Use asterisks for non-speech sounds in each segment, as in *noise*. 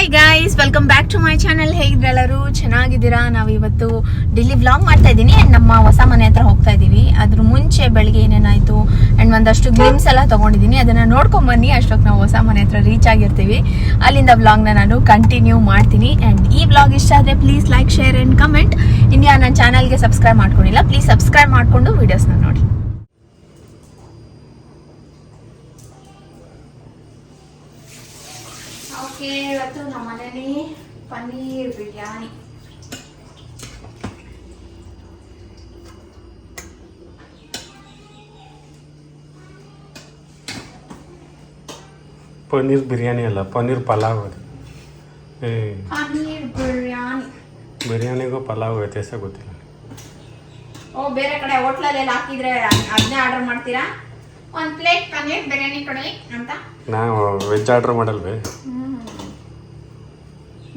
Hi guys welcome back to my channel ಹೇಗಿದ್ರೆಲ್ಲರೂ ಚೆನ್ನಾಗಿದ್ದೀರಾ? ನಾವು ಇವತ್ತು ಡೆಲ್ಲಿ ವ್ಲಾಗ್ ಮಾಡ್ತಾ ಇದ್ದೀನಿ. ಅಂಡ್ ನಮ್ಮ ಹೊಸ ಮನೆ ಹತ್ರ ಹೋಗ್ತಾ ಇದ್ದೀವಿ. ಅದ್ರ ಮುಂಚೆ ಬೆಳಿಗ್ಗೆ ಏನೇನಾಯ್ತು ಅಂಡ್ ಒಂದಷ್ಟು ಗ್ರೀಮ್ಸ್ ಎಲ್ಲ ತಗೊಂಡಿದ್ದೀನಿ. ಅದನ್ನ ನೋಡ್ಕೊಂಡ್ ಬನ್ನಿ. ಅಷ್ಟೊತ್ತು ನಾವು ಹೊಸ ಮನೆ ಹತ್ರ ರೀಚ್ ಆಗಿರ್ತೀವಿ. ಅಲ್ಲಿಂದ ವ್ಲಾಗ್ನ ನಾನು ಕಂಟಿನ್ಯೂ ಮಾಡ್ತೀನಿ. ಅಂಡ್ ಈ ವ್ಲಾಗ್ ಇಷ್ಟ ಆದರೆ please like share and comment ಇನ್ಯಾ ನನ್ನ ಚಾನಲ್ಗೆ ಸಬ್ಸ್ಕ್ರೈಬ್ ಮಾಡ್ಕೊಂಡಿಲ್ಲ. ಪ್ಲೀಸ್ ಸಬ್ಸ್ಕ್ರೈಬ್ ಮಾಡಿಕೊಂಡು ವೀಡಿಯೋಸ್ನ ನೋಡಿ. ಓಕೆ ಇವತ್ತು ನಮ್ಮ ಮನೇಲಿ ಪನ್ನೀರ್ ಬಿರಿಯಾನಿ. ಪನ್ನೀರ್ ಬಿರಿಯಾನಿ ಅಲ್ಲ ಪನ್ನೀರ್ ಪಲಾವ್ ಅದು. ಏ ಪನ್ನೀರ್ ಬಿರಿಯಾನಿ. ಬಿರಿಯಾನಿಗೂ ಪಲಾವ್ ವ್ಯತ್ಯಾಸ ಗೊತ್ತಿಲ್ಲ. ಓ ಬೇರೆ ಕಡೆ ಹೋಟ್ಲಲ್ಲಿ ಹಾಕಿದ್ರೆ ಅದನ್ನೇ ಆರ್ಡರ್ ಮಾಡ್ತೀರಾ? ಒಂದು ಪ್ಲೇಟ್ ಪನ್ನೀರ್ ಬಿರಿಯಾನಿ ಕೊಡಿ ಅಂತ. ನಾವು ವೆಜ್ ಆರ್ಡರ್ ಮಾಡಲ್ವೇ?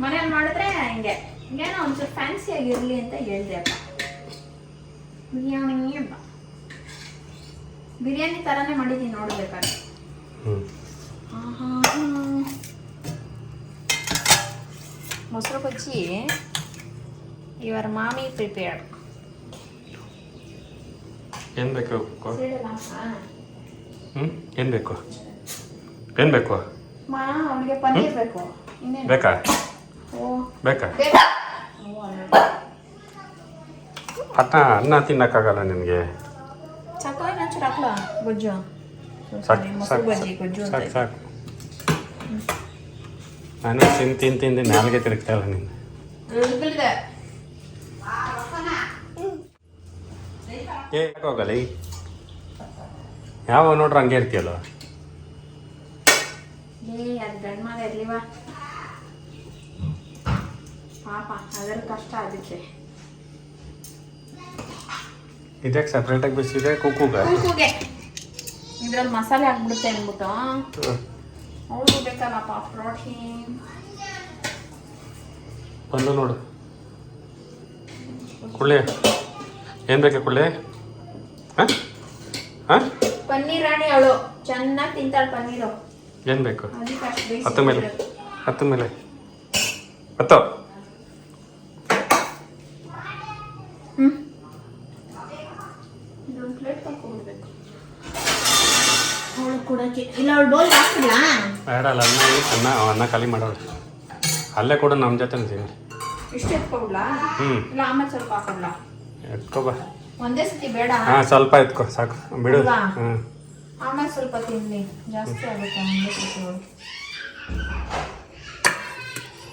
ಮನೇಲಿ ಮಾಡಿದ್ರೆ ಹಿಂಗೆ. ಹಿಂಗೇನೋ ಒಂಚೂರು ಫ್ಯಾನ್ಸಿ ಆಗಿರಲಿ ಅಂತ ಹೇಳಿದೆ ಅಪ್ಪ. ಬಿರಿಯಾನಿ ಅಪ್ಪ. ಬಿರಿಯಾನಿ ಥರನೇ ಮಾಡಿದ್ದೀನಿ ನೋಡ್ಬೇಕಾದ್ರೆ. ಮೊಸರು ಬಜ್ಜಿ. ಇವರ್ ಮಾಮಿ ಪ್ರಿಪೇರ್ಡ್ ಏನು ಬೇಕು? ಹ್ಞೂ ಏನು ಬೇಕು? ಏನು ಬೇಕು? ಪನ್ನೀರ್ ಬೇಕು. ಇನ್ನೇನು? ಬೇಕಾ? ಅನ್ನ ಅನ್ನ ತಿನ್ನಕ್ಕಾಗಲ್ಲ ನಿನಗೆ? ಸಾಕು ಸಾಕು ಸಾಕು ನಾನು ತಿಂದು ತಿಂದು ತಿಂದು ನಾಲ್ಗೆ ತಿರುಗ್ತಾ ಇಲ್ಲ ನಿನ್ನ ಇಳ್ದಿದೆ. ಏ ಹೋಗಲಿ? ಯಾವ ನೋಡ್ರಿ ಹಂಗೆ ಇರ್ತೀಯಲ್ಲ? ಪಾಪ ಅದರ ಕಷ್ಟ ಅದಕ್ಕೆ. ಇದಕ್ಕೆ ಸಪ್ರೇಟಾಗಿ ಬಿಸಿದೆ ಕುಕ್ಕುಗ ಕೂಗುಗೆ ಇದ್ರಲ್ಲಿ ಮಸಾಲೆ ಹಾಕ್ಬಿಡುತ್ತೆ ಅಂದ್ಬಿಟ್ಟು. ಅವಳು ಬೇಕಲ್ಲಪ್ಪ ಪ್ರೋಟೀನ್. ಬಂದು ನೋಡು. ಕುಳ್ಳಿ ಏನು ಬೇಕಾ ಕುಳ್ಳಿ? ಹಾಂ? ಹಾಂ? ಪನ್ನೀರ್ ರಾಣಿ ಅವಳು. ಚೆನ್ನಾಗಿ ತಿಂತಾಳೆ ಪನ್ನೀರು. ಏನು ಬೇಕು? ಹತ್ತು ಮೇಲೆ. ಹತ್ತು ಮೇಲೆ. ಹತ್ತು. ಇಲ್ಲ ಅವಳು ಬೋಲ್ ಹಾಕಿಲ್ಲ ಬೇಡ ಅಲ್ಲ ಅನ್ನ ಅನ್ನ ಅನ್ನ ಖಾಲಿ ಮಾಡೋಳು. ಅಲ್ಲೇ ಕೂಡ ನಮ್ಮ ಜೊತೆ ಇಷ್ಟು ಎತ್ಕೊಬಿಡ್ಲಾ ಹ್ಞೂ ಇಲ್ಲ ಆಮೇಲೆ ಸ್ವಲ್ಪ ಹಾಕೋಣ ಒಂದೇ ಸತಿ ಬೇಡ. ಹಾಂ ಸ್ವಲ್ಪ ಎತ್ಕೋ ಸಾಕು. ಬಿಡು. ಆಮೇಲೆ ಸ್ವಲ್ಪ ತಿನ್ನಿ. ಜಾಸ್ತಿ ಆಗುತ್ತೆ ಒಂದೇ ಸತಿ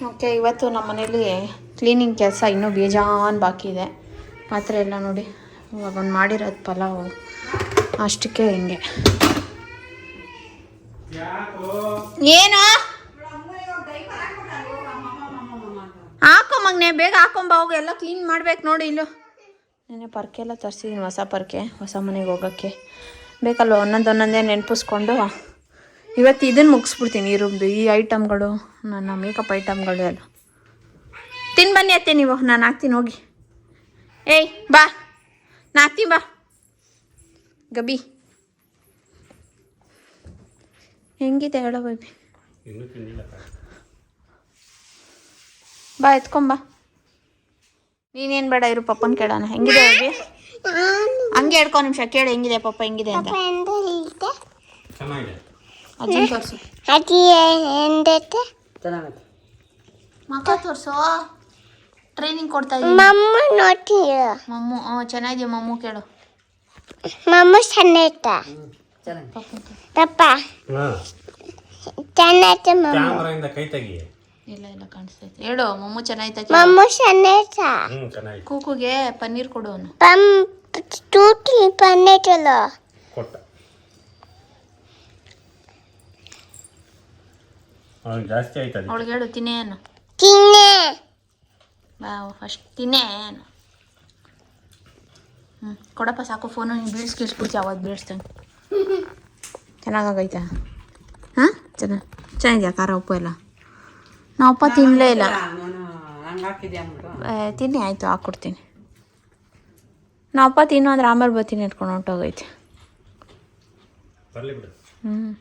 ಓಕೆ ಇವತ್ತು ನಮ್ಮ ಮನೇಲಿ ಕ್ಲೀನಿಂಗ್ ಕೆಲಸ ಇನ್ನೂ ಬೇಜಾನ್ ಬಾಕಿ ಇದೆ. ಪಾತ್ರೆ ಎಲ್ಲ ನೋಡಿ ಇವಾಗ ಒಂದು ಮಾಡಿರೋದು ಪಲಾವ್. ಅಷ್ಟಕ್ಕೆ ಹಿಂಗೆ. ಏನು? ಹಾಕೋ ಮಗ್ನೆ ಬೇಗ ಹಾಕೊಂಬ ಹೋಗ. ಎಲ್ಲ ಕ್ಲೀನ್ ಮಾಡ್ಬೇಕು ನೋಡಿ ಇಲ್ಲೂ. ನೆನೆ ಪರ್ಕೆ ಎಲ್ಲ ತರಿಸಿದ್ದೀನಿ ಹೊಸ ಪರ್ಕೆ ಹೊಸ ಮನೆಗೆ ಹೋಗೋಕ್ಕೆ. ಬೇಕಲ್ವ? ಒಂದೊಂದು ಒಂದೊಂದೇ ನೆನಪಿಸ್ಕೊಂಡು ಇವತ್ತು ಇದನ್ನು ಮುಗಿಸ್ಬಿಡ್ತೀನಿ ಈ ರೂಮ್ದು ಈ ಐಟಮ್ಗಳು ನನ್ನ ಮೇಕಪ್ ಐಟಮ್ಗಳು ಎಲ್ಲ. ತಿನ್ ಬನ್ನಿ ಅತ್ತೆ ನೀವು ನಾನು ಹಾಕ್ತೀನಿ ಹೋಗಿ. ಏಯ್ ಬಾ. ನಾ ಹಾಕ್ತೀನಿ ಬಾ. ಗಬಿ. ಹೆಂಗಿದೆ ಹೇಳೋ ಬೇಬಿ ಬಾ ಎತ್ಕೊಂಬಾ ನೀನೇನು ಬೇಡ ಇರು ಪಪ್ಪನ ಕೇಳೋಣ. ಹೆಂಗಿದೆ ಹೋಗಿ ಹಂಗೆ ಹೇಳ್ಕೊ ನಿಮಿಷ ಕೇಳು ಹೆಂಗಿದೆ ಪಪ್ಪ ಹೆಂಗಿದೆ ಅಂತ. ಚೆನ್ನಾಗಿದೆ. ಅಜ್ಜನ್ ಚೆನ್ನಾಗಿದೆ ಮಕ್ಕ ತೋರಿಸು. ಟ್ರೈನಿಂಗ್ ಕೊಡ್ತಾ ಇದ್ದೀನಿ ಮಮ್ಮ ನೋಡ್ತೀಯ ಮಮ್ಮು ಹ್ಞೂ ಚೆನ್ನಾಗಿದೆಯಾ ಮಮ್ಮು? ಕೇಳು. ಮಮ್ಮ ಸಣ್ಣತ ಪಪ್ಪ. ಹಾಂ. ಚೆನ್ನಾಯ್ತ ಮಮ್ಮ. ಕ್ಯಾಮ್ರಾಯಿಂದ ಕೈ ತೆಗಿ ಇಲ್ಲ ಇಲ್ಲ ಕಾಣಿಸ್ತೈತೆ ಹೇಳು ಮಮ್ಮು ಚೆನ್ನಾಯ್ತಾ ಮಮ್ಮು ಚೆನ್ನಾಗಿ ಕೂಕುಗೆ ಪನ್ನೀರ್ ಕೊಡು ಅವನು. ಪಮ್ ಟೂಟಿ ಪನ್ನೆಟಲ್ಲ ಕೊಟ್ಟ. ಅವ್ನು ಜಾಸ್ತಿ ಆಯ್ತದೆ ಅವಳಿಗೆ ಹೇಳು ತಿನ್ನೇನು ತಿನ್ನೆ. ಬಾ ಫಸ್ಟ್ ತಿನ್ನೇನು ಹ್ಞೂ ಕೊಡಪ್ಪ ಸಾಕು ಫೋನು ನೀನು ಬೀಳ್ಸ್ ಕೀಳ್ಸ್ಬಿಡ್ತೀವಿ ಅವತ್ತು ಬೀಳ್ಸ್ದಂಗೆ *laughs* ಚೆನ್ನಾಗಾಗೈತಾ ಹಾಂ? ಚೆನ್ನಾಗಿ ಚೆನ್ನಾಗಿದೆಯಾ? ಖಾರ ಉಪ್ಪು ಎಲ್ಲ? ನಾ ಉಪ್ಪ ತಿನ್ನಲೇ ಇಲ್ಲ. ತಿನ್ನಿ ಆಯಿತು ಹಾಕ್ಕೊಡ್ತೀನಿ. ನಾವು ಅಪ್ಪ ತಿನ್ನು ಅಂದ್ರೆ ಆಮೇಲೆ ಬರ್ತೀನಿ ಇಟ್ಕೊಂಡು ಹೊಂಟೋಗೈತೆ. ಬರಲಿ ಬಿಡು. ಹ್ಞೂ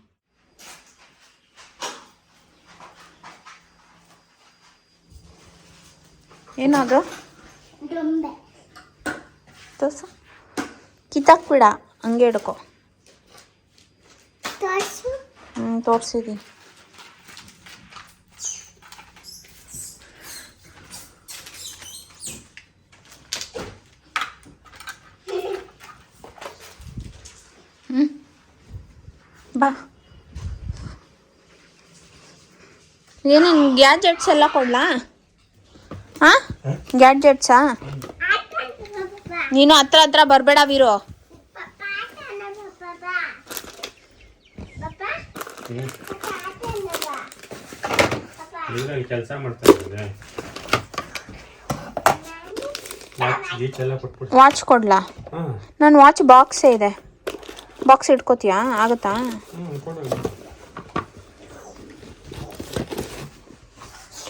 ಏನಾದ್ರು? ತೋರ್ಸು. ಕಿತ್ತಾಕ್ಬಿಡ ಹಂಗೆ ಹಿಡ್ಕೊ. ಹ್ಞೂ ತೋರಿಸಿದ್ದೀನಿ ಹ್ಞೂ ಬಾ ಏನೇನು ಗ್ಯಾಜೆಟ್ಸ್ ಎಲ್ಲ ಕೊಡ್ಲಾ? ಹಾಂ ಗ್ಯಾಡ್ಜೆಟ್ಸಾ ನೀನು ಹತ್ರ ಹತ್ರ ಬರಬೇಡ ವೀರು. ಕೆಲಸ ಮಾಡ್ತಾ ವಾಚ್ ಕೊಡ್ಲಾ? ನಾನು ನನ್ನ ವಾಚ್ ಬಾಕ್ಸೇ ಇದೆ. ಬಾಕ್ಸ್ ಇಟ್ಕೋತೀಯಾ? ಆಗುತ್ತಾ ಹ್ಞೂ ಕೊಡು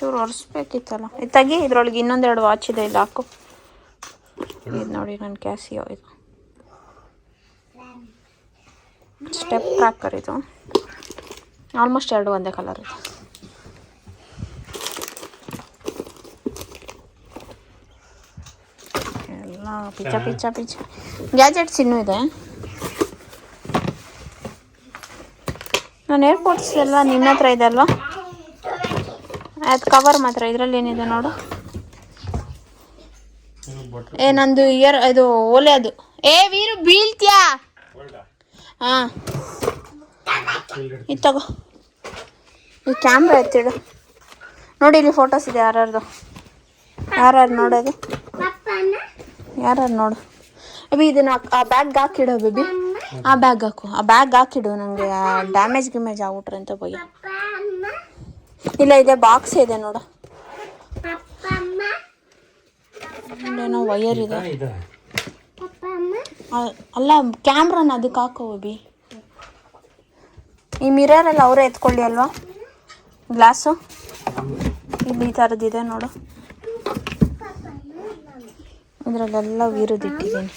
ಚೂರು ಒರೆಸ್ಬೇಕಿತ್ತಲ್ಲ. ಇದು ತೆಗಿ, ಇದ್ರೊಳಗೆ ಇನ್ನೊಂದೆರಡು ವಾಚ್ ಇದೆ, ಇಲ್ಲಿ ಹಾಕು. ಇದು ನೋಡಿ ನನ್ನ ಕ್ಯಾಸಿಯೋ ಇದು. ಸ್ಟೆಪ್ ಟ್ರ್ಯಾಕರ್ ಇದು. ಆಲ್ಮೋಸ್ಟ್ ಎರಡು ಒಂದೇ ಕಲರ್ ಇದು. ಎಲ್ಲ ಪಿಚ್ಚ ಪಿಚ್ಚ ಪಿಚ್ಚ. ಗ್ಯಾಜೆಟ್ಸ್ ಇನ್ನೂ ಇದೆ. ನಾನು ಏರ್ಪೋರ್ಟ್ಸ್ ಎಲ್ಲ ನಿನ್ನ ಹತ್ರ ಇದೆ ಅಲ್ವಾ? ಅದು ಕವರ್ ಮಾತ್ರ. ಇದರಲ್ಲಿ ಏನಿದೆ ನೋಡು. ಏ, ನಂದು ಇಯರ್ ಇದು ಓಲೆ ಅದು. ಏ, ವೀರು, ಬೀಳ್ತ್ಯಾ? ಹಾಂ. ಇದು ತಗೋ. ಈ ಕ್ಯಾಮ್ರಾ ಎತ್ತಿಡು ನೋಡಿ, ಇಲ್ಲಿ ಫೋಟೋಸ್ ಇದೆ ಯಾರ್ಯಾರ್ದು. ಯಾರ್ಯಾರು ನೋಡೋದು? ಯಾರ್ಯಾರು ನೋಡು. ಅಭಿ, ಇದನ್ನ ಆ- ಬ್ಯಾಗ್ ಹಾಕಿಡು ಬೇಬಿ ಆ ಬ್ಯಾಗ್ ಹಾಕು. ಆ ಬ್ಯಾಗ್ ಹಾಕಿಡು ನನಗೆ ಡ್ಯಾಮೇಜ್ ಗಿಮೇಜ್ ಆಗ್ಬಿಟ್ರೆ ಅಂತ ಅಮ್ಮ ಇಲ್ಲ ಇದೆ ಬಾಕ್ಸ್ ಇದೆ ನೋಡು. ವಯರ್ ಇದೆ. ಅಲ್ಲ ಕ್ಯಾಮ್ರಾನ ಅದಕ್ಕೆ ಹಾಕೋ ಬೇಬಿ ಈ ಮಿರರ್ ಎಲ್ಲ ಅವರೇ ಎತ್ಕೊಳ್ಳಿ ಅಲ್ವಾ? ಗ್ಲಾಸು? ಇಲ್ಲಿ ಈ ಥರದ್ದಿದೆ ನೋಡು. ಇದರಲ್ಲೆಲ್ಲ ವೀರದಿಟ್ಟಿದ್ದೀನಿ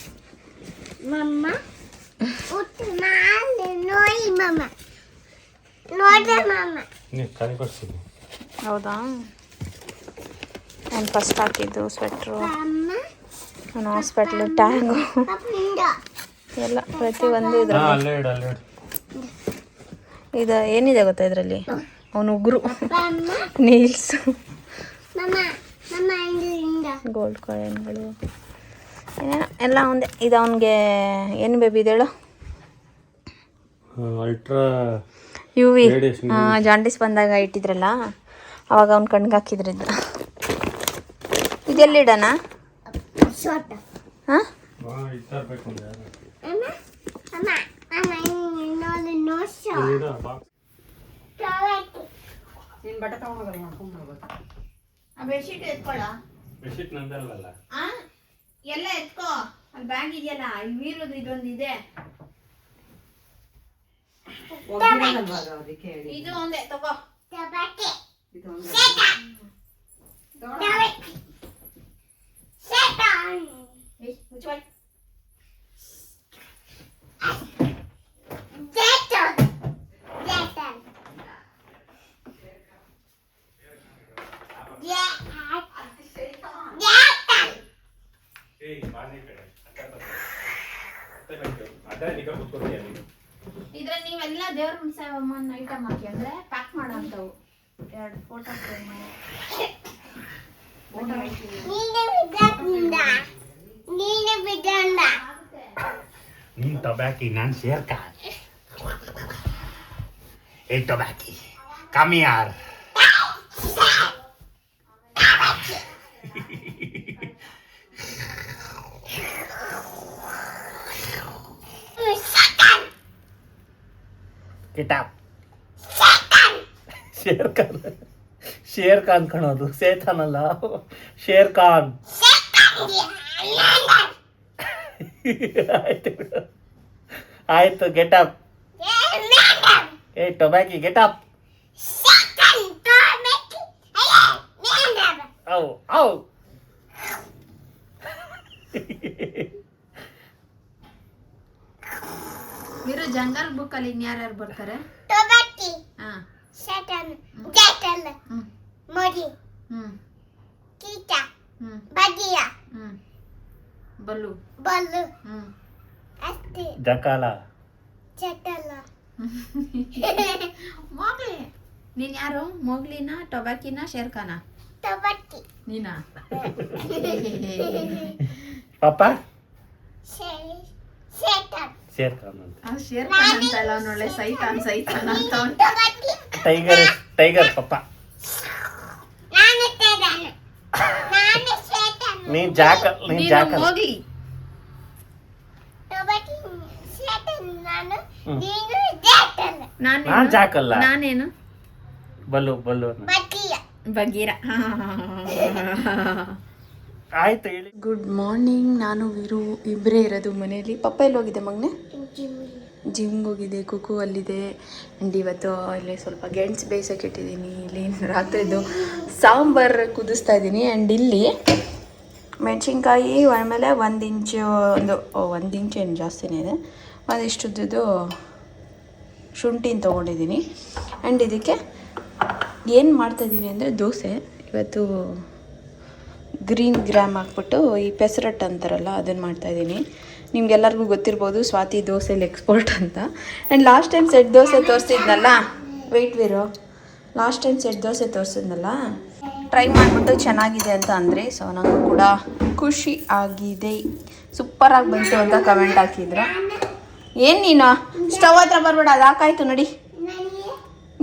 ಹೌದಾ? ನಾನು ಫಸ್ಟ್ ಹಾಕಿದ್ದು ಸ್ವೆಟ್ರು ನಾನು ಹಾಸ್ಪಿಟ್ಲು ಟ್ಯಾಂಗು ಎಲ್ಲ ಪ್ರತಿಯೊಂದು ಹಾಂ ಇದ್ರಲ್ಲಿ ಇದು ಏನಿದೆ ಗೊತ್ತಾ ಇದರಲ್ಲಿ? ಅವನು ಉಗುರು. ನೀಲ್ಸ್ ಗೋಲ್ಡ್ ಕಾಯಿನ್ಗಳು ಎಲ್ಲ ಒಂದೇ ಇದು ಅವನಿಗೆ ಏನು baby ಇದೇಳು ultra U V jaundice jaundice ಬಂದಾಗ ಇಟ್ಟಿದ್ರಲ್ಲ ಅವಾಗ ಅವ್ನ ಕಣ್ಗೆ ಹಾಕಿದ್ರಿದ್ದು ಇದೆಲ್ಲ ಇಡೋಣ? ಹಾಂ ಎಲ್ಲ ಎತ್ಕೋ. ಅಲ್ಲಿ ಬ್ಯಾಗ್ ಇದೆಯಲ್ಲ ಇಲ್ಲಿ ಮೀರೋದು ಇದೊಂದು ಇದೆ ಇದು ಒಂದೇ ತಗೋ. ಇದು ಸೇಟ ಟಬಾಕೆ ಸೇಟ ಏಯ್, ಮುಚ್ಚು ಬಾಯ್. ಜೇಟನ್ ಜೇಟನ್ ಜೇಟನ್ ಏಯ್ ಬಾನೆ ಕಡೆ ಅಡ್ಡ ನಿಕ ಕೂತ್ಕೊಳ್ತೀಯ ನೀನು ಇದ್ರಲ್ಲಿ ನೀವೆಲ್ಲ ಅಮ್ಮನ ಐಟಮ್ ಹಾಕಿ ಅಂದ್ರೆ ಪ್ಯಾಕ್ ಮಾಡೋ ಅಂಥವು ಎರಡು ಫೋಟೋ ಫ್ರೇಮ್ ನೀನು ಬಿದ್ದ ನೀನು ನೀನ್ ಟೊಬ್ಯಾಕಿ ನಾನು ಶೇರ್ ಖಾನ್ ಏ ಟೊಬ್ಯಾಕಿ ಕಮ್ಮಿ ಯಾರ್ ಕಿತಾಬ್ ಶೇರ್ ಖಾನ್ ಶೇರ್ ಖಾನ್ ಕಣೋದು ಸೇತಾನ್ ಅಲ್ಲ ಶೇರ್ ಖಾನ್ ಆಯ್ತು ಬಿಡು ಆಯ್ತು ಗೆಟ್ ಅಪ್ ಏ ಟೊಬ್ಯಾಕಿ ಗೆಟ್ ಅಪ್ ಔ ಔ ಇರು ಜಂಗಲ್ ಬುಕ್ ಅಲ್ಲಿ ಇನ್ಯಾರ್ಯಾರು ಬರ್ತಾರೆ? ಟೊಬಾಕಿ. ಹಾ. ಸಟನ್ ಜೇಟನ್ ಹ್ಮ್. ಮೋದಿ ಹ್ಮ್. ಬಾಗಿಯಾ. ಹ್ಮ್. ಬಲ್ಲು. ಬಲ್ಲು. ಹ್ಮ್. ಅಷ್ಟೇ. ಜಕಾಲ. ಚಟಲ್ಲ *laughs* ಮೋಗ್ಲಿ. ನೀನು ಯಾರು? ಮೋಗ್ಲಿನ ಟೊಬಾಕಿನ ಶೇರ್ಖಾನ? ಟೊಬಟ್ಟಿ ನೀನಾ? *laughs* *laughs* ಪಾಪ ಶೇಟನ್ ಟೈಗರ್ ಟೈಗರ್ ಪಪ್ಪ. ನಾನು ಜಾಕ ನೀನ್ ಜಾಕ ನಾನು ಜಾಕಲ್ಲ. ನಾನೇನು? ಬಲ್ಲು ಬಲ್ಲು. ಬಗೀರ ಹಾ *laughs* ಬಗೀರ. ಆಯ್ತು ಹೇಳಿ. ಗುಡ್ ಮಾರ್ನಿಂಗ್ ನಾನು ವೀರು ಇಬ್ಬರೇ ಇರೋದು ಮನೆಯಲ್ಲಿ. ಪಪ್ಪ ಎಲ್ಲಿ ಹೋಗಿದೆ ಮಗನೆ? ಜಿಮ್ಗೆ ಹೋಗಿದೆ ಕುಕು ಅಲ್ಲಿದೆ. ಆ್ಯಂಡ್ ಇವತ್ತು ಇಲ್ಲಿ ಸ್ವಲ್ಪ ಗೆಣಸು ಬೇಯಿಸೋಕೆ ಇಟ್ಟಿದ್ದೀನಿ. ಇಲ್ಲಿ ರಾತ್ರಿದು ಸಾಂಬಾರು ಕುದಿಸ್ತಾ ಇದ್ದೀನಿ. ಆ್ಯಂಡ್ ಇಲ್ಲಿ ಮೆಣಸಿನ್ಕಾಯಿ ಆಮೇಲೆ ಒಂದು ಇಂಚು, ಒಂದು ಒಂದು ಇಂಚು ಏನು ಜಾಸ್ತಿನೇ ಇದೆ. ಒಂದಿಷ್ಟುದ್ದು ಶುಂಠಿನ ತೊಗೊಂಡಿದ್ದೀನಿ. ಆ್ಯಂಡ್ ಇದಕ್ಕೆ ಏನು ಮಾಡ್ತಾಯಿದ್ದೀನಿ ಅಂದರೆ ದೋಸೆ. ಇವತ್ತು ಗ್ರೀನ್ ಗ್ರಾಮ್ ಹಾಕ್ಬಿಟ್ಟು ಈ ಪೆಸರಟ್ ಅಂತಾರಲ್ಲ ಅದನ್ನು ಮಾಡ್ತಾಯಿದ್ದೀನಿ ನಿಮ್ಗೆಲ್ಲರಿಗೂ ಗೊತ್ತಿರ್ಬೋದು, ಸ್ವಾತಿ ದೋಸೆಲಿ ಎಕ್ಸ್ಪೋರ್ಟ್ ಅಂತ. And last time set dosa ತೋರಿಸಿದ್ನಲ್ಲ? Weight ವಿರೋ ಲಾಸ್ಟ್ ಟೈಮ್ ಸೆಟ್ ದೋಸೆ ತೋರಿಸಿದ್ನಲ್ಲ? ಟ್ರೈ ಮಾಡಿಬಿಟ್ಟು ಚೆನ್ನಾಗಿದೆ ಅಂತ ಅಂದರೆ ಸೊ ನನಗೂ ಕೂಡ ಖುಷಿ ಆಗಿದೆ. ಸೂಪರಾಗಿ ಬಂತು ಅಂತ ಕಮೆಂಟ್ ಹಾಕಿದ್ರು. ಏನು ನೀನು? ಸ್ಟವ್ ಹತ್ರ ಬರಬೇಡ ಅದು ಹಾಕಾಯ್ತು ನಡಿ.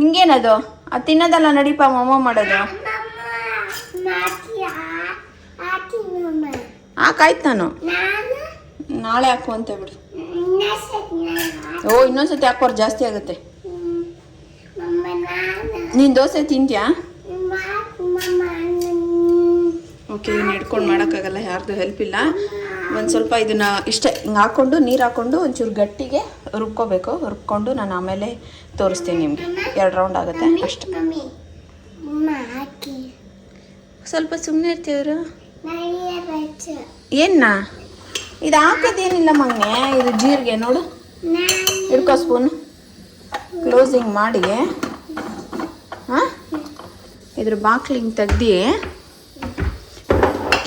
ನಿಂಗೇನದು? ಅದು ತಿನ್ನೋದಲ್ಲ ನಡಿಪ ಮಮ್ಮ ಮಾಡೋದು ಹಾಕಾಯ್ತು ನಾನು. ನಾನು? ನಾಳೆ ಹಾಕು ಅಂತ ಬಿಡು ಓ ಇನ್ನೊಂದ್ಸತಿ ಹಾಕೋರು ಜಾಸ್ತಿ ಆಗುತ್ತೆ. ಮಮ್ಮ ನಾನು? ದೋಸೆ ತಿಂತ್ಯಾ? ಓಕೆ ಇದನ್ನ ಹಿಡ್ಕೊಂಡು ಮಾಡೋಕ್ಕಾಗಲ್ಲ ಯಾರ್ದು ಹೆಲ್ಪ್ ಇಲ್ಲ. ಒಂದು ಸ್ವಲ್ಪ ಇದನ್ನು ಇಷ್ಟೇ ಹಿಂಗೆ ಹಾಕ್ಕೊಂಡು ನೀರು ಹಾಕ್ಕೊಂಡು ಒಂಚೂರು ಗಟ್ಟಿಗೆ ರುಬ್ಕೋಬೇಕು. ರುಬ್ಕೊಂಡು ನಾನು ಆಮೇಲೆ ತೋರಿಸ್ತೀನಿ ನಿಮಗೆ. ಎರಡು ರೌಂಡ್ ಆಗುತ್ತೆ ಅಷ್ಟೇ. ಮಮ್ಮಿ ಸ್ವಲ್ಪ ಸುಮ್ಮನೆ ಇರ್ತೀವ್ರು ಏನ್ನ ಇದು ಹಾಕೋದೇನಿಲ್ಲ ಮಗನೆ? ಇದು ಜೀರಿಗೆ ನೋಡು. ಹಿಡ್ಕೋ ಸ್ಪೂನ್ ಕ್ಲೋಸಿಂಗ್ ಮಾಡಿ ಹಾಂ? ಇದ್ರ ಬಾಕ್ಲಿಂಗ್ ತೆಗ್ದು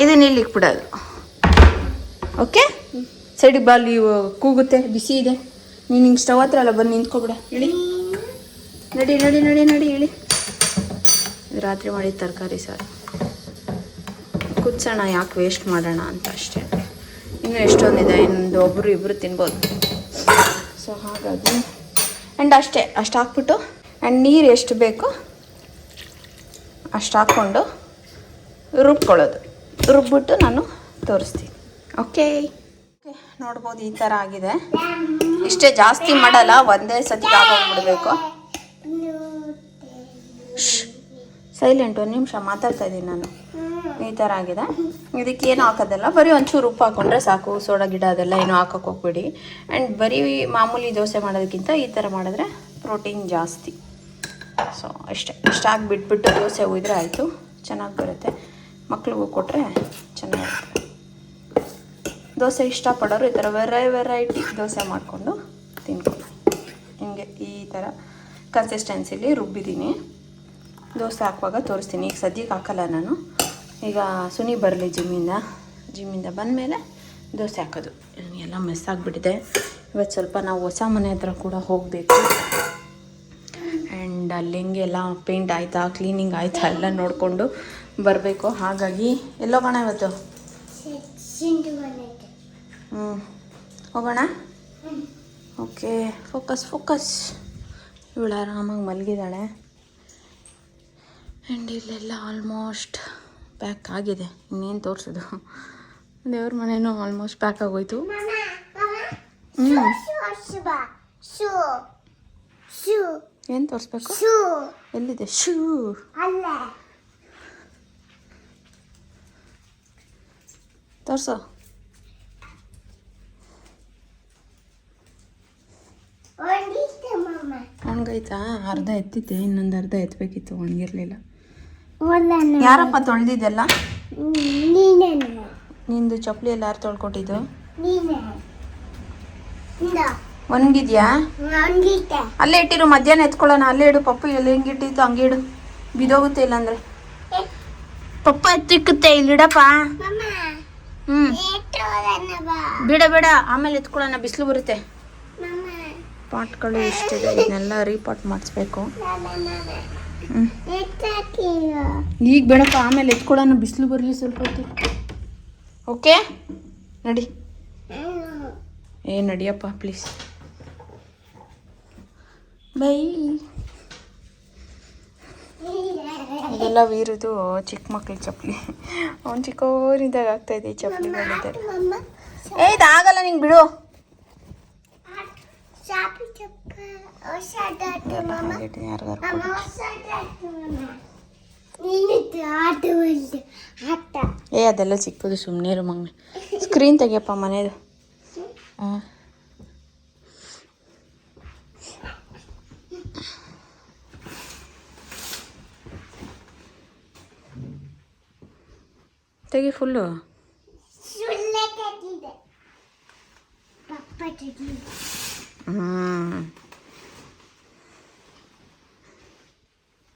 ಇದನ್ನ ಇಲ್ಲಿ ಬಿಡೋದು. ಓಕೆ? ಸೈಡ್ ಬಾಲ್ ಕೂಗುತ್ತೆ, ಬಿಸಿ ಇದೆ. ನೀನು ಹಿಂಗೆ ಸ್ಟವ್ ಹತ್ರ ಅಲ್ಲ ಬಂದು ನಿಂತ್ಕೊಬಿಡ. ಇಳಿ. ನಡಿ ನಡಿ ನಡಿ ನಡಿ, ಇಳಿ. ರಾತ್ರಿ ಮಾಡಿದ ತರಕಾರಿ ಸಾರು. ಕುದಿಸೋಣ ಯಾಕೆ ವೇಸ್ಟ್ ಮಾಡೋಣ ಅಂತ ಅಷ್ಟೇ. ಇನ್ನೂ ಎಷ್ಟೊಂದಿದೆ ಇನ್ನೊಂದು ಒಬ್ಬರು ಇಬ್ಬರು ತಿನ್ಬೋದು. ಸೊ ಹಾಗಾಗಿ ಆ್ಯಂಡ್ ಅಷ್ಟೇ ಅಷ್ಟು ಹಾಕ್ಬಿಟ್ಟು ಆ್ಯಂಡ್ ನೀರು ಎಷ್ಟು ಬೇಕು ಅಷ್ಟು ಹಾಕ್ಕೊಂಡು ರುಬ್ಕೊಳ್ಳೋದು. ರುಬ್ಬಿಟ್ಟು ನಾನು ತೋರಿಸ್ತೀನಿ. ಓಕೆ ನೋಡ್ಬೋದು ಈ ಥರ ಆಗಿದೆ. ಇಷ್ಟೇ ಜಾಸ್ತಿ ಮಾಡಲ್ಲ ಒಂದೇ ಸತಿ ಆಗೋಗ್ಬಿಡ್ಬೇಕು ಸೈಲೆಂಟ್ ಒಂದು ನಿಮಿಷ ಮಾತಾಡ್ತಾ ಇದ್ದೀನಿ ನಾನು. ಈ ಥರ ಆಗಿದೆ ಇದಕ್ಕೆ ಏನು ಹಾಕೋದಲ್ಲ, ಬರೀ ಒಂಚೂರು ಉಪ್ಪು ಹಾಕೊಂಡ್ರೆ ಸಾಕು, ಸೋಡಾ ಗಿಡ ಅದೆಲ್ಲ ಏನು ಹಾಕೋಕೆ ಹೋಗ್ಬೇಡಿ. ಆ್ಯಂಡ್ ಬರೀ ಮಾಮೂಲಿ ದೋಸೆ ಮಾಡೋದಕ್ಕಿಂತ ಈ ಥರ ಮಾಡಿದ್ರೆ ಪ್ರೋಟೀನ್ ಜಾಸ್ತಿ. ಸೊ ಅಷ್ಟೇ. ಇಷ್ಟಾಗಿ ಬಿಟ್ಬಿಟ್ಟು ದೋಸೆ ಉಯ್ದ್ರೆ ಆಯಿತು, ಚೆನ್ನಾಗಿ ಬರುತ್ತೆ. ಮಕ್ಳಿಗೂ ಕೊಟ್ಟರೆ ಚೆನ್ನಾಗಿರುತ್ತೆ. ದೋಸೆ ಇಷ್ಟಪಡೋರು ಈ ಥರ ವೆರೈ ವೆರೈಟಿ ದೋಸೆ ಮಾಡಿಕೊಂಡು ತಿನ್ಕೊಂಡು ಹಿಂಗೆ ಈ ಥರ ಕನ್ಸಿಸ್ಟೆನ್ಸಿಲಿ ರುಬ್ಬಿದ್ದೀನಿ. ದೋಸೆ ಹಾಕುವಾಗ ತೋರಿಸ್ತೀನಿ. ಈಗ ಸದ್ಯಕ್ಕೆ ಹಾಕಲ್ಲ ನಾನು. ಈಗ ಸುನಿ ಬರಲಿ ಜಿಮ್ಮಿಂದ. ಜಿಮ್ಮಿಂದ ಬಂದಮೇಲೆ ದೋಸೆ ಹಾಕೋದು. ಎಲ್ಲ ಮೆಸ್ ಆಗಿಬಿಟ್ಟಿದೆ. ಇವತ್ತು ಸ್ವಲ್ಪ ನಾವು ಹೊಸ ಮನೆ ಹತ್ರ ಕೂಡ ಹೋಗಬೇಕು. ಆ್ಯಂಡ್ ಅಲ್ಲಿ ಹೆಂಗೆಲ್ಲ ಪೇಂಟ್ ಆಯಿತಾ ಕ್ಲೀನಿಂಗ್ ಆಯಿತಾ ಎಲ್ಲ ನೋಡಿಕೊಂಡು ಬರಬೇಕು. ಹಾಗಾಗಿ ಎಲ್ಲೋಗೋಣ ಇವತ್ತು? ಹ್ಞೂ ಹೋಗೋಣ? ಓಕೆ ಫೋಕಸ್ ಫೋಕಸ್ ಇವಳು ಆರಾಮಾಗಿ ಮಲಗಿದ್ದಾಳೆ. ಆ್ಯಂಡ್ ಇಲ್ಲೆಲ್ಲ ಆಲ್ಮೋಸ್ಟ್ ಪ್ಯಾಕ್ ಆಗಿದೆ ಇನ್ನೇನು ತೋರಿಸೋದು? ದೇವ್ರ ಮನೇನೂ ಆಲ್ಮೋಸ್ಟ್ ಪ್ಯಾಕ್ ಆಗೋಯ್ತು. ಏನು ತೋರಿಸ್ಬೇಕು? ಶೂ ಎಲ್ಲಿದೆ? ಶೂ. ತೋರಿಸೋ. ಒಣಗೈತಾ ಅರ್ಧ ಎತ್ತಿದ್ದೆ ಇನ್ನೊಂದು ಅರ್ಧ ಎತ್ತಬೇಕಿತ್ತು ಒಣಗಿರ್ಲಿಲ್ಲ ಯಾರಪ್ಪ ತೊಳೆದಿದ್ದೆಲ್ಲ? ನಿಂದು ಚಪ್ಪಲಿ ಎಲ್ಲ ಯಾರು ತೊಳ್ಕೊಟ್ಟಿದ್ದು? ಒಣಗಿದ್ಯಾ? ಅಲ್ಲೇ ಇಟ್ಟಿರು ಮಧ್ಯಾಹ್ನ ಎತ್ಕೊಳ್ಳೋಣ. ಅಲ್ಲೇ ಇಡು ಪಪ್ಪು ಎಲ್ಲ ಹೆಂಗೆ ಇಟ್ಟಿತ್ತು ಹಂಗೆ ಇಡು. ಬಿದೋಗುತ್ತೆ ಇಲ್ಲಾಂದ್ರೆ. ಪಪ್ಪ ಎತ್ತಿಕ್ಕುತ್ತೆ ಇಲ್ಲಿಡಪ್ಪ ಹ್ಮ್. ಬಿಡ ಬೇಡ. ಆಮೇಲೆ ಎತ್ಕೊಳ್ಳೋಣ ಬಿಸಿಲು ಬರುತ್ತೆ. ಪಾಟ್ಗಳು ಇಷ್ಟಿದೆ ಇದನ್ನೆಲ್ಲ ರೀಪಾಟ್ ಮಾಡಿಸ್ಬೇಕು. ಈಗ ಬೇಡಪ್ಪ ಆಮೇಲೆ ಎತ್ಕೊಳ್ಳೋಣ ಬಿಸಿಲು ಬರಲಿ ಸ್ವಲ್ಪ ಹೊತ್ತು. ಓಕೆ? ನಡಿ. ಏ ನಡಿಯಪ್ಪ ಪ್ಲೀಸ್ ಬೈ. ಇದೆಲ್ಲ ವೀರದು ಚಿಕ್ಕ ಮಕ್ಳ ಚಪ್ಪಲಿ. ಅವ್ನು ಚಿಕ್ಕವರಿದ್ದಾಗ ಆಗ್ತಾ ಇದೆ ಈ ಚಪ್ಪಲಿಗಳಿದ್ದಾರೆ ಮಮ್ಮ ಏ ಇದಾಗಲ್ಲ ನಿಂಗೆ ಬಿಡು. ಮಮ್ಮ ಮಮ್ಮ ಮಮ್ಮ ಏ ಅದೆಲ್ಲ ಸಿಕ್ಕದು ಸುಮ್ಮನೆ ಇರು ಮಗನೆ ಸ್ಕ್ರೀನ್ ತೆಗಿಯಪ್ಪ ಮನೇದು. ಹಾಂ ತೆಗಿ ಫುಲ್ಲು ಹ್ಞೂ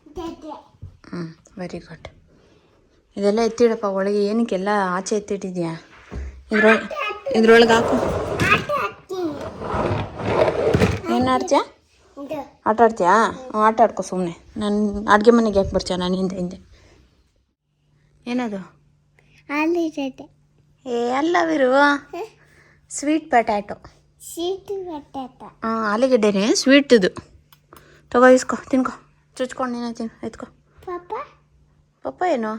ತೆಗೆ ಹ್ಞೂ ವೆರಿ ಗುಡ್ ಇದೆಲ್ಲ ಎತ್ತಿಡಪ್ಪ ಒಳಗೆ ಏನಕ್ಕೆಲ್ಲ ಆಚೆ ಎತ್ತಿಟ್ಟಿದ್ಯಾ? ಇದ್ರೊಳಗೆ ಇದ್ರೊಳಗೆ ಹಾಕು. ಏನು ಆಡ್ತೀಯಾ? ಆಟ ಆಡ್ತೀಯಾ? ಹ್ಞೂ ಆಟ ಆಡ್ಕೊ ಸುಮ್ಮನೆ ನಾನು ಅಡುಗೆ ಮನೆಗೆ ಯಾಕೆ ಬರ್ತೀಯ ನಾನು ಹಿಂದೆ ಹಿಂದೆ. ಏನದು? ಏ ಅಲ್ಲವಿರು. ಸ್ವೀಟ್ ಪೊಟ್ಯಾಟೊ ಕಟ್ಟಾತ ಹಾಂ ಆಲೂಗಡ್ಡೆನೇ ಸ್ವೀಟ್ದು ತಗೋ ಇಸ್ಕೊ ತಿನ್ಕೊ. ಚುಚ್ಕೊಂಡು ನೀನೇ ತಿನ್ ಎತ್ಕೊ. ಪಪ್ಪ ಏನೋ?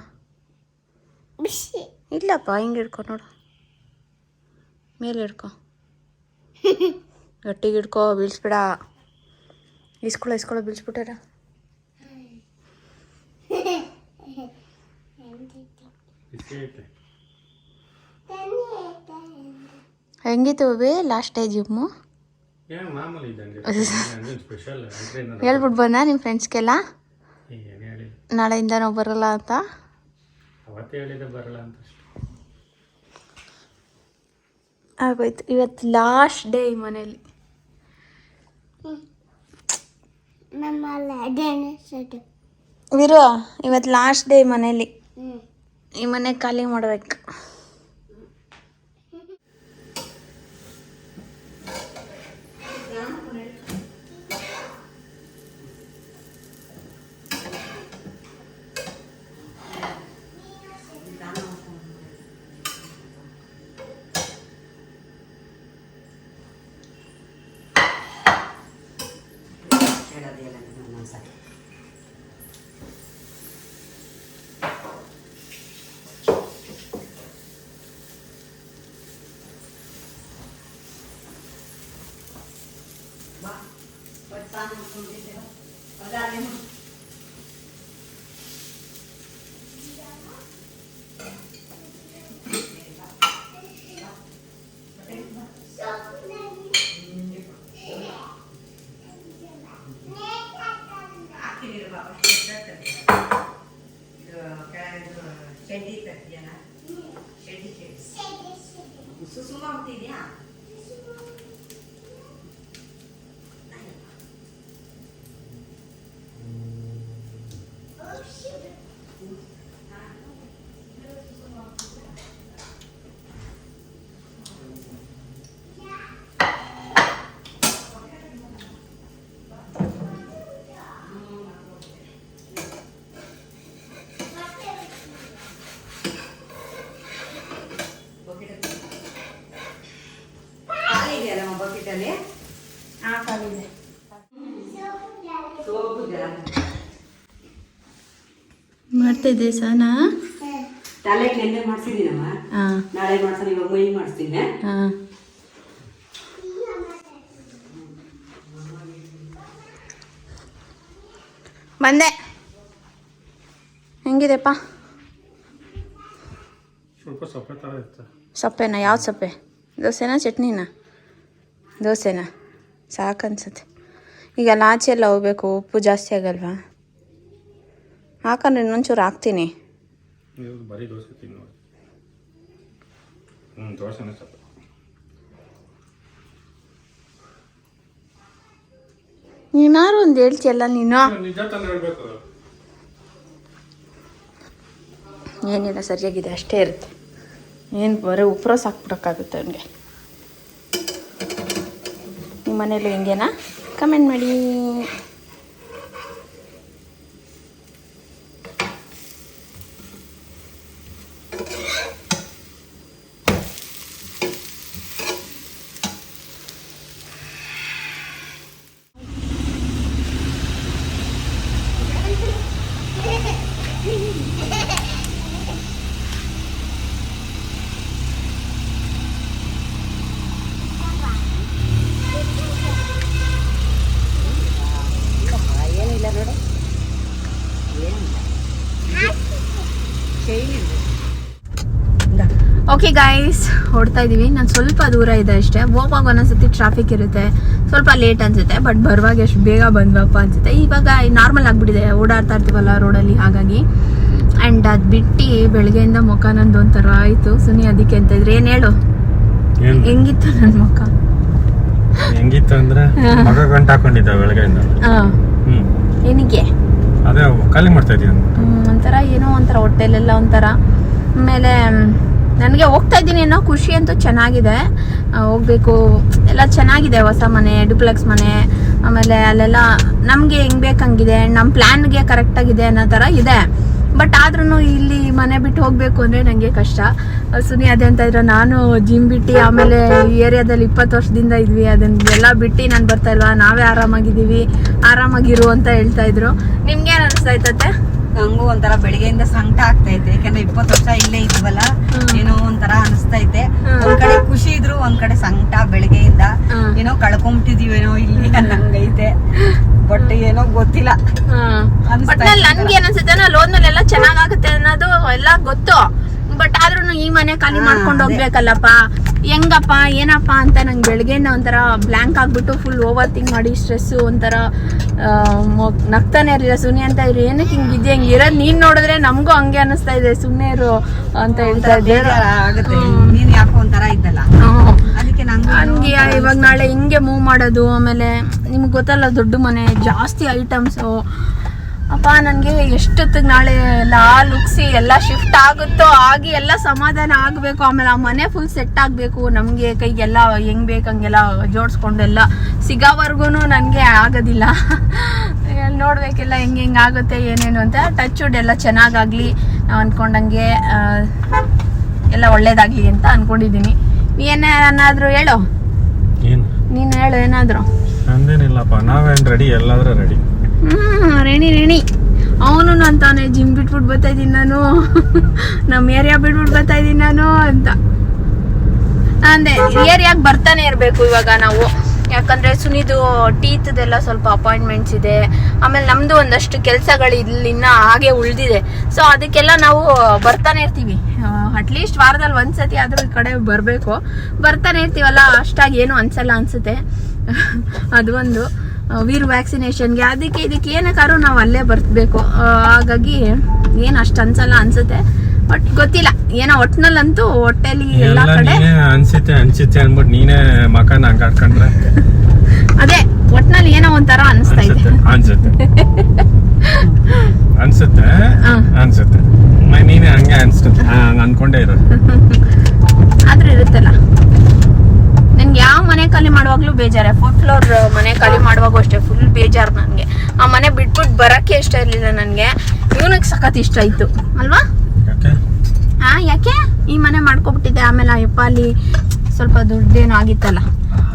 ಬಿಸಿ ಇಲ್ಲಪ್ಪ ಹಿಂಗೆ ಹಿಡ್ಕೊ ನೋಡು. ಮೇಲೆ ಹಿಡ್ಕೊ. ಗಟ್ಟಿಗೆ ಹಿಡ್ಕೊ ಬೀಳ್ಸ್ಬಿಡ. ಇಸ್ಕೊಳ್ಳೋ ಇಸ್ಕೊಳ ಬೀಳ್ಸ್ಬಿಟ್ಟಾರ. ಹೆಂಗಿತ್ತು ಬೇ ಲಾಸ್ಟ್ ಡೇ ಜಿಮ್ಮು ಹೇಳ್ಬಿಟ್ಟು ಬಂದ ನಿಮ್ಮ ಫ್ರೆಂಡ್ಸ್ಗೆಲ್ಲ ನಾಳೆಯಿಂದ ನಾವು ಬರಲ್ಲ ಅಂತ? ಅವತ್ತೇ ಹೇಳಿದೆ ಬರಲ್ಲ ಅಂತ ಅಷ್ಟೇ. ಆಗೋಯ್ತು. ಇವತ್ತು ಲಾಸ್ಟ್ ಡೇ ಈ ಮನೇಲಿ ವಿರು ಇವತ್ತು ಲಾಸ್ಟ್ ಡೇ ಮನೇಲಿ ಈ ಮನೆ ಖಾಲಿ ಮಾಡ್ಬೇಕು. Dela-dela na ng sakit. Ba, ba't paano kung dito? Pagdali mo. ತಲೆ ನೆನ್ನೆ ಮಾಡ್ಸಿದ್ದೀನಮ್ಮ. ಹಾಂ. ನಾಳೆ ಇವಾಗ ಮೈ ಮಾಡಿಸ್ತೀನಿ. ಹಾಂ. ಬಂದೆ. ಹೆಂಗಿದೆಪ್ಪ? ಸ್ವಲ್ಪ ಸೊಪ್ಪೆ ಥರ ಇತ್ತು ಸೊಪ್ಪೆನಾ? ಯಾವ್ದು ಸೊಪ್ಪೆ? ದೋಸೆನಾ ಚಟ್ನಿನಾ? ದೋಸೆನಾ? ಸಾಕನ್ಸುತ್ತೆ. ಈಗ ಲಾಚಿ ಆಚೆ ಎಲ್ಲ ಹೋಗ್ಬೇಕು ಉಪ್ಪು ಜಾಸ್ತಿ ಆಗಲ್ವಾ? ಹಾಕಂದ್ರೆ ಇನ್ನೊಂಚೂರು ಹಾಕ್ತೀನಿ. ನೀವು ಬರೀ ದೋಸೆ ತಿನ್ನೋ ಹ್ಞೂ ದೋಸೆನೇ ಸ್ವಲ್ಪ ನೀನಾರು ಒಂದು ಹೇಳ್ತಿಯಲ್ಲ ನೀನು? ಏನಿಲ್ಲ ಸರಿಯಾಗಿದೆ ಅಷ್ಟೇ ಇರುತ್ತೆ. ಏನು ಬರೀ ಉಪ್ರ ಸಾಕ್ಬಿಡೋಕ್ಕಾಗುತ್ತೆ ಅವನಿಗೆ. ನಿಮ್ಮ ಮನೇಲಿ ಹೆಂಗೇನಾ? ಕಮೆಂಟ್ ಮಾಡಿ. ಓಕೆ ಗಾಯ್ಸ್ ಹೊಡ್ತಾ ಇದ್ದೀವಿ ನಾನು ಸ್ವಲ್ಪ ದೂರ ಇದೆ ಅಷ್ಟೇ. ಹೋಗುವಾಗ ಒಂದೊಂದ್ಸತಿ ಟ್ರಾಫಿಕ್ ಇರುತ್ತೆ. ಸ್ವಲ್ಪ ಲೇಟ್ ಅನ್ಸುತ್ತೆ ಬಟ್ ಬರುವಾಗ ಎಷ್ಟು ಬೇಗ ಬಂದ್ವಪ್ಪ ಅನ್ಸುತ್ತೆ. ಇವಾಗ ನಾರ್ಮಲ್ ಆಗಿಬಿಟ್ಟಿದೆ. ಓಡಾಡ್ತಾ ಇರ್ತೀವಲ್ಲ ರೋಡಲ್ಲಿ ಹಾಗಾಗಿ. ಆ್ಯಂಡ್ ಅದು ಬಿಟ್ಟು ಬೆಳಗ್ಗೆಯಿಂದ ಮುಖ ನಂದು ಒಂಥರ ಆಯಿತು. ಸುನಿ ಅದಕ್ಕೆ ಅಂತ ಇದ್ರೆ ಏನು ಹೇಳು? ಹೆಂಗಿತ್ತು ನನ್ನ ಮುಖ? ಹೆಂಗಿತ್ತು ಅಂದ್ರೆ ಮಗ ಗಂಟು ಹಾಕೊಂಡಿದ್ದ ಬೆಳಗ್ಗೆಯಿಂದ. ಏನಿಗೆ ಅದೇ ಖಾಲಿ ಮಾಡ್ತಾ ಇದೀನಿ ಒಂಥರ ಏನೋ ಒಂಥರ ಹೊಟ್ಟೆಲೆಲ್ಲ ಒಂಥರ. ಆಮೇಲೆ ನನಗೆ ಹೋಗ್ತಾ ಇದ್ದೀನಿ ಅನ್ನೋ ಖುಷಿ ಅಂತೂ ಚೆನ್ನಾಗಿದೆ. ಹೋಗ್ಬೇಕು. ಎಲ್ಲ ಚೆನ್ನಾಗಿದೆ ಹೊಸ ಮನೆ, ಡುಪ್ಲೆಕ್ಸ್ ಮನೆ. ಆಮೇಲೆ ಅಲ್ಲೆಲ್ಲ ನಮಗೆ ಹೆಂಗ್ ಬೇಕಂಗಿದೆ ನಮ್ಮ ಪ್ಲ್ಯಾನ್ಗೆ ಕರೆಕ್ಟಾಗಿದೆ ಅನ್ನೋ ಥರ ಇದೆ. ಬಟ್ ಆದ್ರೂ ಇಲ್ಲಿ ಮನೆ ಬಿಟ್ಟು ಹೋಗ್ಬೇಕು ಅಂದರೆ ನನಗೆ ಕಷ್ಟ. ಸುನಿ ಅದೇ ಅಂತ ಇದ್ರೆ ನಾನು ಜಿಮ್ ಬಿಟ್ಟು ಆಮೇಲೆ ಈ ಏರಿಯಾದಲ್ಲಿ ಇಪ್ಪತ್ತು ವರ್ಷದಿಂದ ಇದ್ವಿ. ಅದನ್ನೆಲ್ಲ ಬಿಟ್ಟು ನಾನು ಬರ್ತಾ ಇಲ್ವಾ? ನಾವೇ ಆರಾಮಾಗಿದ್ದೀವಿ. ಆರಾಮಾಗಿರು ಅಂತ ಹೇಳ್ತಾ ಇದ್ರು. ನಿಮ್ಗೆ ಏನು ಅನಿಸ್ತಾ ಇತ್ತತ್ತೆ? ನಂಗೂ ಒಂಥರ ಬೆಳಿಗ್ಗೆಯಿಂದ ಸಂಕಟ ಆಗ್ತೈತೆ. ಯಾಕಂದ್ರೆ ಇಪ್ಪತ್ತು ವರ್ಷ ಇಲ್ಲೇ ಇದ್ವಲ್ಲ ಏನೋ ಒಂಥರ ಅನಿಸ್ತೈತೆ. ಒಂದ್ ಕಡೆ ಖುಷಿ ಇದ್ರು ಒಂದ್ ಕಡೆ ಸಂಕಟ ಬೆಳಿಗ್ಗೆಯಿಂದ. ಏನೋ ಕಳ್ಕೊಂಬಿಟ್ಟಿದೀವೇನೋ ಇಲ್ಲಿ ನಂಗೈತೆ ಬಟ್ ಏನೋ ಗೊತ್ತಿಲ್ಲ. ನನ್ಗೆ ಏನ್ ಅನ್ಸುತ್ತೆ ಲೋನ್ ಲೋನ್ ಎಲ್ಲ ಚೆನ್ನಾಗಾಗುತ್ತೆ ಅನ್ನೋದು ಎಲ್ಲ ಗೊತ್ತು. ಬಟ್ ಆದ್ರೂ ಈ ಮನೆ ಖಾಲಿ ಮಾಡ್ಕೊಂಡು ಹೋಗ್ಬೇಕಲ್ಲಪ್ಪ. ಹೆಂಗಪ್ಪ ಏನಪ್ಪ ಅಂತ ನಂಗೆ ಬೆಳಗ್ಗೆಯಿಂದ ಒಂಥರ ಬ್ಲ್ಯಾಂಕ್ ಆಗ್ಬಿಟ್ಟು ಫುಲ್ ಓವರ್ ಥಿಂಕ್ ಮಾಡಿ ಸ್ಟ್ರೆಸ್ಸು ಒಂಥರ ನಗ್ತಾನೆ ಇರಲಿಲ್ಲ. ಸುನಿ ಅಂತ ಇರು ಏನಕ್ಕೆ ಹಿಂಗೆ ಇದೆಯಾ ಹಿಂಗೆ ಇರೋದು ನೀನ್ ನೋಡಿದ್ರೆ ನಮಗೂ ಹಂಗೆ ಅನಿಸ್ತಾ ಇದೆ. ಸುಮ್ಮನೆ ಇರು ಅಂತ ಹೇಳ್ತಾ ನೀನ್ ಯಾಕೋ ಒಂಥರ ಇದ್ದಲ್ಲ. ಅದಕ್ಕೆ ನಂಗೂ ಹಂಗೆ ಇವಾಗ ನಾಳೆ ಹಿಂಗೆ ಮೂವ್ ಮಾಡೋದು ಆಮೇಲೆ ನಿಮ್ಗೆ ಗೊತ್ತಲ್ಲ ದೊಡ್ಡ ಮನೆ ಜಾಸ್ತಿ ಐಟಮ್ಸು ಅಪ್ಪ ನನಗೆ ಎಷ್ಟೊತ್ತಿಗೆ ನಾಳೆ ಎಲ್ಲ ಲುಕ್ಸಿ ಎಲ್ಲ ಶಿಫ್ಟ್ ಆಗುತ್ತೋ ಆಗಿ ಎಲ್ಲ ಸಮಾಧಾನ ಆಗಬೇಕು. ಆಮೇಲೆ ಆ ಮನೆ ಫುಲ್ ಸೆಟ್ ಆಗಬೇಕು. ನಮಗೆ ಕೈಗೆಲ್ಲ ಹೆಂಗ್ ಬೇಕು ಹಂಗೆಲ್ಲ ಜೋಡಿಸ್ಕೊಂಡು ಎಲ್ಲ ಸಿಗೋವರೆಗೂ ನನಗೆ ಆಗೋದಿಲ್ಲ. ನೋಡಬೇಕೆಲ್ಲ ನೋಡ್ಬೇಕೆಲ್ಲ ಹೆಂಗೆ ಹೆಂಗೆ ಆಗುತ್ತೆ ಏನೇನು ಅಂತ ಟಚ್ ವುಡ್ ಎಲ್ಲ ಚೆನ್ನಾಗಾಗಲಿ. ನಾವು ಅಂದ್ಕೊಂಡಂಗೆ ಎಲ್ಲ ಒಳ್ಳೇದಾಗಲಿ ಅಂತ ಅಂದ್ಕೊಂಡಿದ್ದೀನಿ ಏನಾದ್ರು ಹೇಳು? ನೀನು ಹೇಳು ಏನಾದರೂ. ನಂದೇನಿಲ್ಲಪ್ಪ ನಾವೇನ್ ರೆಡಿ ಎಲ್ಲಾದ್ರೂ ರೆಡಿ ಅಂತಾನೆ ಜಿಮ್ ಬಿಟ್ಬಿಟ್ಟು ಬರ್ತಾ ಇದ್ದೀನಿ ನಾನು. *laughs* ನಮ್ಮ ಏರಿಯಾ ಬಿಟ್ಬಿಟ್ಟು ಬರ್ತಾ ಇದ್ದೀನಿ ನಾನು ಅಂತ. ಅಂದೆ ಏರಿಯಾಗೆ ಬರ್ತಾನೆ ಇರಬೇಕು ಇವಾಗ ನಾವು. ಯಾಕಂದ್ರೆ ಸುನಿದು ಟೀತದೆಲ್ಲ ಸ್ವಲ್ಪ ಅಪಾಯಿಂಟ್ಮೆಂಟ್ಸ್ ಇದೆ. ಆಮೇಲೆ ನಮ್ದು ಒಂದಷ್ಟು ಕೆಲಸಗಳು ಇಲ್ಲಿ ಹಾಗೆ ಉಳಿದಿದೆ. ಸೊ ಅದಕ್ಕೆಲ್ಲ ನಾವು ಬರ್ತಾನೆ ಇರ್ತೀವಿ. ಅಟ್ಲೀಸ್ಟ್ ವಾರದಲ್ಲಿ ಒಂದ್ಸತಿ ಆದ್ರೂ ಈ ಕಡೆ ಬರಬೇಕು. ಬರ್ತಾನೆ ಇರ್ತೀವಲ್ಲ, ಅಷ್ಟಾಗಿ ಏನು ಅನ್ಸಲ್ಲ ಅನ್ಸುತ್ತೆ. *laughs* ಅದು ಒಂದು. ವೀರ್ ವ್ಯಾಕ್ಸಿನೇಷನ್ಗೆ ಅದಕ್ಕೆ ಇದಕ್ಕೆ ಏನಕ್ಕಾದ್ರೂ ನಾವು ಅಲ್ಲೇ ಬರ್ತಬೇಕು. ಹಾಗಾಗಿ ಏನು ಅಷ್ಟು ಅನ್ಸಲ್ಲ ಅನ್ಸುತ್ತೆ. ಬಟ್ ಗೊತ್ತಿಲ್ಲ. ಏನೋ ಒಟ್ನಲ್ಲಂತೂ ಹೊಟ್ಟೆಲಿ ಎಲ್ಲಾ ಕಡೆ ಅನ್ಸುತ್ತೆ ಅನ್ಸುತ್ತೆ ಅನ್ಬಿಟ್ಟು ನೀನೇ ಮಕನ ಹಂಗಾಡ್ಕೊಂಡ್ರೆ *laughs* ಅದೇ ಒಟ್ನಲ್ಲಿ ಏನೋ ಒಂಥರ ಅನಿಸ್ತಾ ಇದೆ. ಅನ್ಸುತ್ತೆ ಅನ್ಸುತ್ತೆ. *laughs* ಅನ್ಸುತ್ತೆ ನೀನೇ ಹಂಗೆ ಅನ್ಸುತ್ತೆ ಅನ್ಕೊಂಡೇ ಇರೋದು *laughs* ಆದ್ರೂ ಇರುತ್ತಲ್ಲ ನನ್ಗೆ ಯಾವ ಮನೆ ಮಾಡುವಾಗ್ಲೂ ಬೇಜಾರೆ. ಫೋರ್ತ್ ಫ್ಲೋರ್ ಮನೆ ಖಾಲಿ ಮಾಡುವಾಗ ಅಷ್ಟೇ ಫುಲ್ ಬೇಜಾರು ನನಗೆ. ಆ ಮನೆ ಬಿಟ್ಬಿಟ್ಟು ಬರಕ್ಕೆ ಇಷ್ಟ ಇರಲಿಲ್ಲ ನನಗೆ. ಇವನಿಗೆ ಸಖತ್ ಇಷ್ಟ ಇತ್ತು. ಅಲ್ವಾ? ಹಾ ಯಾಕೆ? ಈ ಮನೆ ಮಾಡ್ಕೊಬಿಟ್ಟಿದ್ದೆ. ಆಮೇಲೆ ಅಯ್ಯಪ್ಪ ಅಲ್ಲಿ ಸ್ವಲ್ಪ ದುಡ್ಡೇನು ಆಗಿತ್ತಲ್ಲ.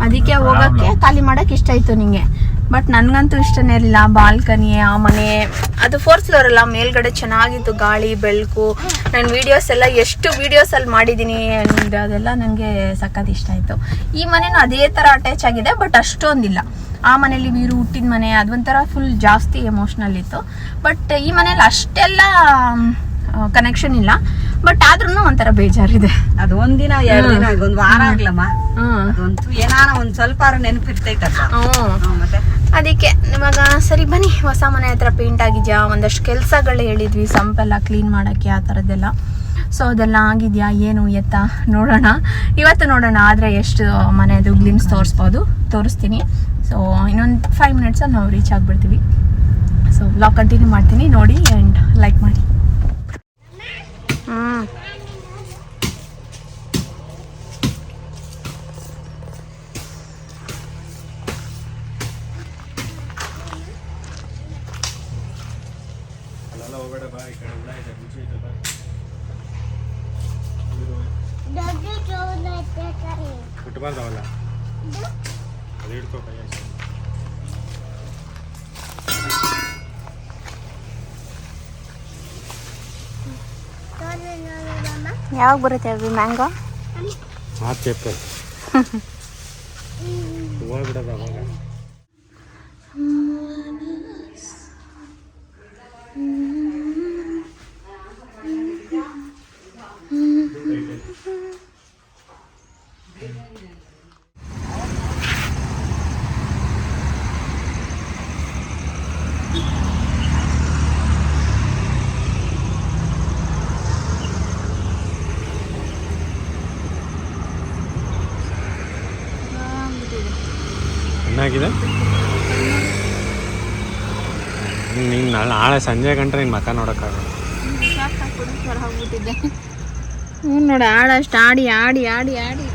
ಅದಕ್ಕೆ ಹೋಗಕ್ಕೆ ಖಾಲಿ ಮಾಡಕ್ ಇಷ್ಟ ಆಯ್ತು ನಿಂಗೆ. ಬಟ್ ನನ್ಗಂತೂ ಇಷ್ಟನೇ ಇರಲಿಲ್ಲ. ಬಾಲ್ಕನಿ ಆ ಮನೆ ಅದು ಫೋರ್ತ್ ಫ್ಲೋರ್ ಅಲ್ಲ ಮೇಲ್ಗಡೆ ಚೆನ್ನಾಗಿತ್ತು ಗಾಳಿ ಬೆಳಕು. ನಾನು ವಿಡಿಯೋಸ್ ಎಲ್ಲ ಎಷ್ಟು ವಿಡಿಯೋಸ್ ಅಲ್ಲಿ ಮಾಡಿದ್ದೀನಿ ಅಂದ್ರೆ ಅದೆಲ್ಲ ನನಗೆ ಸಖತ್ ಇಷ್ಟ ಆಯಿತು. ಈ ಮನೆನೂ ಅದೇ ಥರ ಅಟ್ಯಾಚ್ ಆಗಿದೆ ಬಟ್ ಅಷ್ಟೊಂದಿಲ್ಲ. ಆ ಮನೇಲಿ ವೀರು ಹುಟ್ಟಿದ ಮನೆ ಅದೊಂಥರ ಫುಲ್ ಜಾಸ್ತಿ ಎಮೋಷ್ನಲ್ ಇತ್ತು. ಬಟ್ ಈ ಮನೇಲಿ ಅಷ್ಟೆಲ್ಲ ಕನೆಕ್ಷನ್ ಇಲ್ಲ. ಬಟ್ ಆದ್ರೂ ಒಂಥರ ಬೇಜಾರಿದೆ. ಅದು ಒಂದಿನ ಎರಡು ದಿನ ಒಂದು ವಾರ ಆಗ್ಲಮ್ಮ? ಅದಂತೂ ಏನಾರ ಒಂದ್ ಸ್ವಲ್ಪ ನೆನಪಿರ್ತೈತಲ್ಲ ಮತ್ತೆ? ಅದಕ್ಕೆ ಇವಾಗ ಸರಿ ಬನ್ನಿ, ಹೊಸ ಮನೆ ಹತ್ರ ಪೇಂಟ್ ಆಗಿದ್ಯಾ? ಒಂದಷ್ಟು ಕೆಲಸಗಳು ಹೇಳಿದ್ವಿ ಸಂಪೆಲ್ಲ ಕ್ಲೀನ್ ಮಾಡೋಕ್ಕೆ ಆ ಥರದ್ದೆಲ್ಲ ಸೊ ಅದೆಲ್ಲ ಆಗಿದ್ಯಾ? ಏನು ಎತ್ತ? ನೋಡೋಣ. ಇವತ್ತು ನೋಡೋಣ, ಆದರೆ ಎಷ್ಟು ಮನೆಯದು ಗ್ಲಿಮ್ಸ್ ತೋರಿಸ್ಬೋದು. ತೋರಿಸ್ತೀನಿ. ಸೊ ಇನ್ನೊಂದು ಫೈವ್ ಮಿನಿಟ್ಸಲ್ಲಿ ನಾವು ರೀಚ್ ಆಗಿಬಿಡ್ತೀವಿ. ಸೊ ಬ್ಲಾಗ್ ಕಂಟಿನ್ಯೂ ಮಾಡ್ತೀನಿ. ನೋಡಿ ಆ್ಯಂಡ್ ಲೈಕ್ ಮಾಡಿ. ಹ್ಞೂ ಬಿಟ್ಬಾರ್ದು ಅವೆಲ್ಲ ಅದು ಹಿಡ್ಕೋ ಕೈ ಅಷ್ಟೇ. ತೋರಿ ನೋಡಮ್ಮ ಯಾವಾಗ ಬರುತ್ತೆ ಅವಿ ಮ್ಯಾಂಗೋ? ಆ ಪೇಪರ್ ಹೋಗ್ಬಿಡೋದು ಅವಾಗ ಚೆನ್ನಾಗಿದೆ ನೀನು ನಾಳೆ ಸಂಜೆ ಗಂಟೆ ನಿನ್ನ ಮಕ್ಕ ನೋಡೋಕ್ಕಾಗಲ್ಲ. ಹ್ಞೂ ನೋಡಿ ಆಡಷ್ಟು ಆಡಿ ಆಡಿ ಆಡಿ ಆಡಿ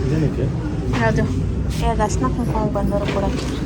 ಇದೇನಕ್ಕೆ ಅದು ಈಗ ಅರ್ಶಿನ ಕುಂಕುಮ ಬಂದವರು ಕೊಡೋಕ್ಕೆ